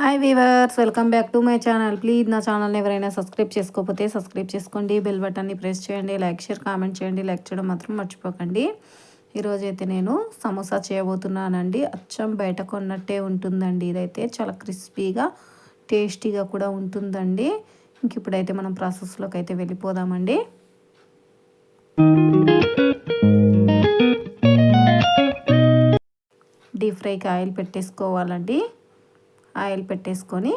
Hi viewers welcome back to my channel please నా ఛానల్ని ఎవరైనా సబ్స్క్రైబ్ చేసుకోకపోతే సబ్స్క్రైబ్ చేసుకోండి. బెల్ బటన్ని ప్రెస్ చేయండి. లైక్ షేర్ కామెంట్ చేయండి. లైక్ చేయడం మాత్రం మర్చిపోకండి. ఈరోజు అయితే నేను సమోసా చేయబోతున్నానండి. అచ్చం బయట కొన్నట్టే ఉంటుందండి. ఇదైతే చాలా క్రిస్పీగా టేస్టీగా కూడా ఉంటుందండి. ఇంక ఇప్పుడైతే మనం ప్రాసెస్లోకి అయితే వెళ్ళిపోదామండి. డీప్ ఫ్రైకి ఆయిల్ పెట్టేసుకోవాలండి. ఆయిల్ పెట్టేసుకొని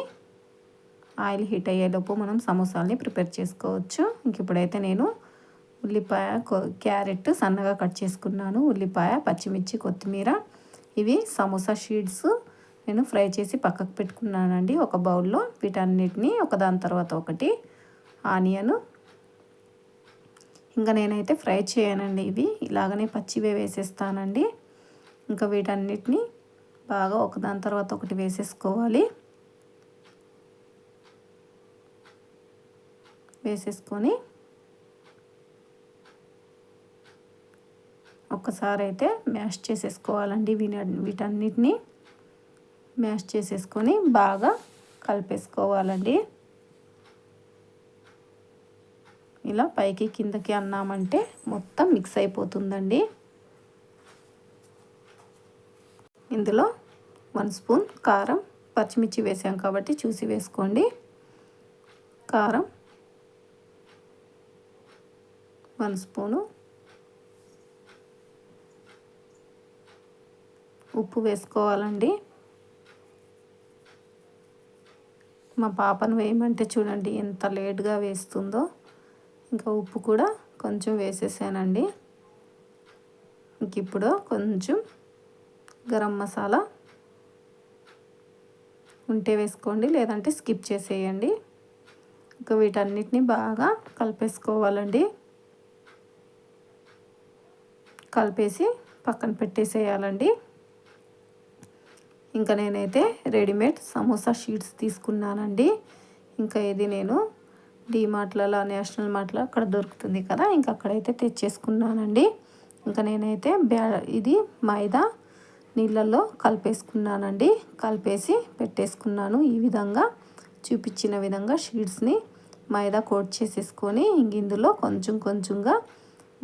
ఆయిల్ హీట్ అయ్యేలోపు మనం సమోసాలని ప్రిపేర్ చేసుకోవచ్చు. ఇంక ఇప్పుడైతే నేను ఉల్లిపాయ క్యారెట్ సన్నగా కట్ చేసుకున్నాను. ఉల్లిపాయ పచ్చిమిర్చి కొత్తిమీర ఇవి సమోసా షీడ్స్ నేను ఫ్రై చేసి పక్కకు పెట్టుకున్నానండి. ఒక బౌల్లో వీటన్నిటిని ఒక దాని తర్వాత ఒకటి ఆనియన్. ఇంకా నేనైతే ఫ్రై చేయనండి ఇవి. ఇలాగనే పచ్చివే వేసేస్తానండి. ఇంకా వీటన్నిటిని బాగా ఒకదాని తర్వాత ఒకటి వేసేసుకోవాలి. వేసేసుకొని ఒక్కసారి అయితే మ్యాష్ చేసేసుకోవాలండి వీటన్నిటిని. మ్యాష్ చేసేసుకొని బాగా కలిపేసుకోవాలండి. ఇలా పైకి కిందకి అన్నామంటే మొత్తం మిక్స్ అయిపోతుందండి. ఇందులో వన్ స్పూన్ కారం. పచ్చిమిర్చి వేసాం కాబట్టి చూసి వేసుకోండి. కారం. One spoon. ఉప్పు వేసుకోవాలండి. మా పాపను వేయమంటే చూడండి ఎంత లేట్గా వేస్తుందో. ఇంకా ఉప్పు కూడా కొంచెం వేసేసానండి. ఇంక ఇప్పుడు కొంచెం గరం మసాలా ఉంటే వేసుకోండి లేదంటే స్కిప్ చేసేయండి. ఇంకా వీటన్నిటిని బాగా కలిపేసుకోవాలండి. కలిపేసి పక్కన పెట్టేసేయాలండి. ఇంకా నేనైతే రెడీమేడ్ సమోసా షీట్స్ తీసుకున్నానండి. ఇంకా ఇది నేను డీమార్ట్లలో నేషనల్ మార్ట్లో అక్కడ దొరుకుతుంది కదా ఇంకా అక్కడైతే తెచ్చేసుకున్నానండి. ఇంకా నేనైతే బ్యా ఇది మైదా నీళ్ళల్లో కలిపేసుకున్నానండి. కలిపేసి పెట్టేసుకున్నాను. ఈ విధంగా చూపించిన విధంగా షీట్స్ని మైదా కోట్ చేసేసుకొని ఇందులో కొంచెం కొంచెంగా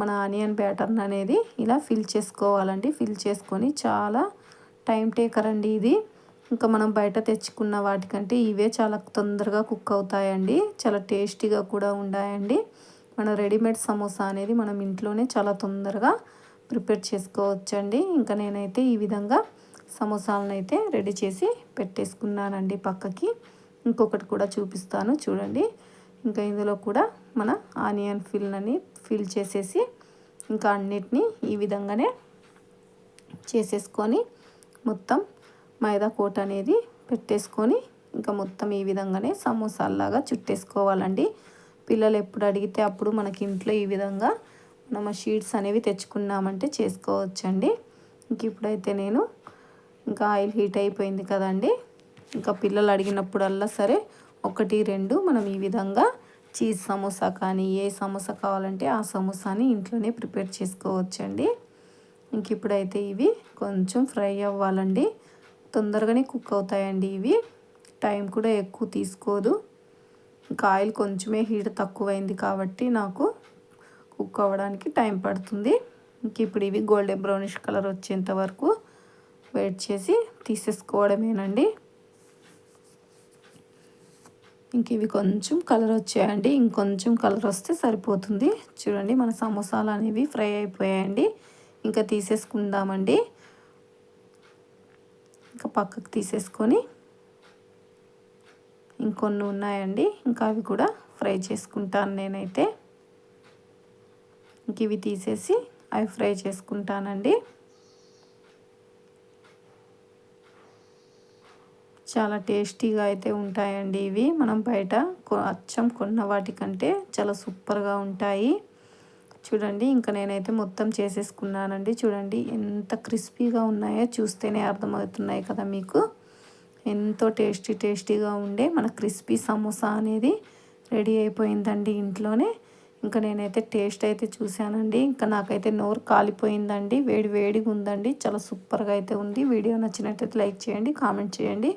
మన ఆనియన్ ప్యాటర్న్ అనేది ఇలా ఫిల్ చేసుకోవాలండి. ఫిల్ చేసుకొని చాలా టైం టేకర్ అండి ఇది. ఇంకా మనం బయట తెచ్చుకున్న వాటికంటే ఇవే చాలా తొందరగా కుక్ అవుతాయండి. చాలా టేస్టీగా కూడా ఉన్నాయండి మన రెడీమేడ్ సమోసా అనేది మనం ఇంట్లోనే చాలా తొందరగా ప్రిపేర్ చేసుకోవచ్చండి. ఇంకా నేనైతే ఈ విధంగా సమోసాలను అయితే రెడీ చేసి పెట్టేసుకున్నానండి పక్కకి. ఇంకొకటి కూడా చూపిస్తాను చూడండి. ఇంకా ఇందులో కూడా మన ఆనియన్ ఫిల్ అని ఫిల్ చేసేసి ఇంకా అన్నిటినీ ఈ విధంగానే చేసేసుకొని మొత్తం మైదా కోట అనేది పెట్టేసుకొని ఇంకా మొత్తం ఈ విధంగానే సమోసాల్లాగా చుట్టేసుకోవాలండి. పిల్లలు ఎప్పుడు అడిగితే అప్పుడు మనకి ఇంట్లో ఈ విధంగా మనం షీట్స్ అనేవి తెచ్చుకున్నామంటే చేసుకోవచ్చండి. ఇంక ఇప్పుడైతే నేను ఇంకా ఆయిల్ హీట్ అయిపోయింది కదండి. ఇంకా పిల్లలు అడిగినప్పుడల్లా సరే ఒకటి రెండు మనం ఈ విధంగా చీజ్ సమోసా కానీ ఏ సమోసా కావాలంటే ఆ సమోసాని ఇంట్లోనే ప్రిపేర్ చేసుకోవచ్చండి. ఇంక ఇప్పుడైతే ఇవి కొంచెం ఫ్రై అవ్వాలండి. తొందరగానే కుక్ అవుతాయండి ఇవి. టైం కూడా ఎక్కువ తీసుకోదు. ఇంకా ఆయిల్ కొంచెమే హీట్ తక్కువైంది కాబట్టి నాకు కుక్ అవ్వడానికి టైం పడుతుంది. ఇంక ఇప్పుడు ఇవి గోల్డెన్ బ్రౌనిష్ కలర్ వచ్చేంత వరకు వెయిట్ చేసి తీసేసుకోవడమేనండి. ఇంక ఇవి కొంచెం కలర్ వచ్చాయండి. ఇంకొంచెం కలర్ వస్తే సరిపోతుంది. చూడండి మన సమోసాలు అనేవి ఫ్రై అయిపోయాయండి. ఇంకా తీసేసుకుందామండి. ఇంకా పక్కకు తీసేసుకొని ఇంకొన్ని ఉన్నాయండి. ఇంకా అవి కూడా ఫ్రై చేసుకుంటాను నేనైతే. ఇంక ఇవి తీసేసి అవి ఫ్రై చేసుకుంటానండి. చాలా టేస్టీగా అయితే ఉంటాయండి ఇవి. మనం బయట అచ్చం కొన్న వాటికంటే చాలా సూపర్గా ఉంటాయి. చూడండి ఇంకా నేనైతే మొత్తం చేసేసుకున్నానండి. చూడండి ఎంత క్రిస్పీగా ఉన్నాయో చూస్తేనే అర్థమవుతున్నాయి కదా మీకు. ఎంతో టేస్టీ టేస్టీగా ఉండే మన క్రిస్పీ సమోసా అనేది రెడీ అయిపోయిందండి ఇంట్లోనే. ఇంకా నేనైతే టేస్ట్ అయితే చూశానండి. ఇంకా నాకైతే నోరు కాలిపోయిందండి. వేడి వేడిగా ఉందండి చాలా సూపర్గా అయితే ఉంది. వీడియో నచ్చినట్టయితే లైక్ చేయండి కామెంట్ చేయండి.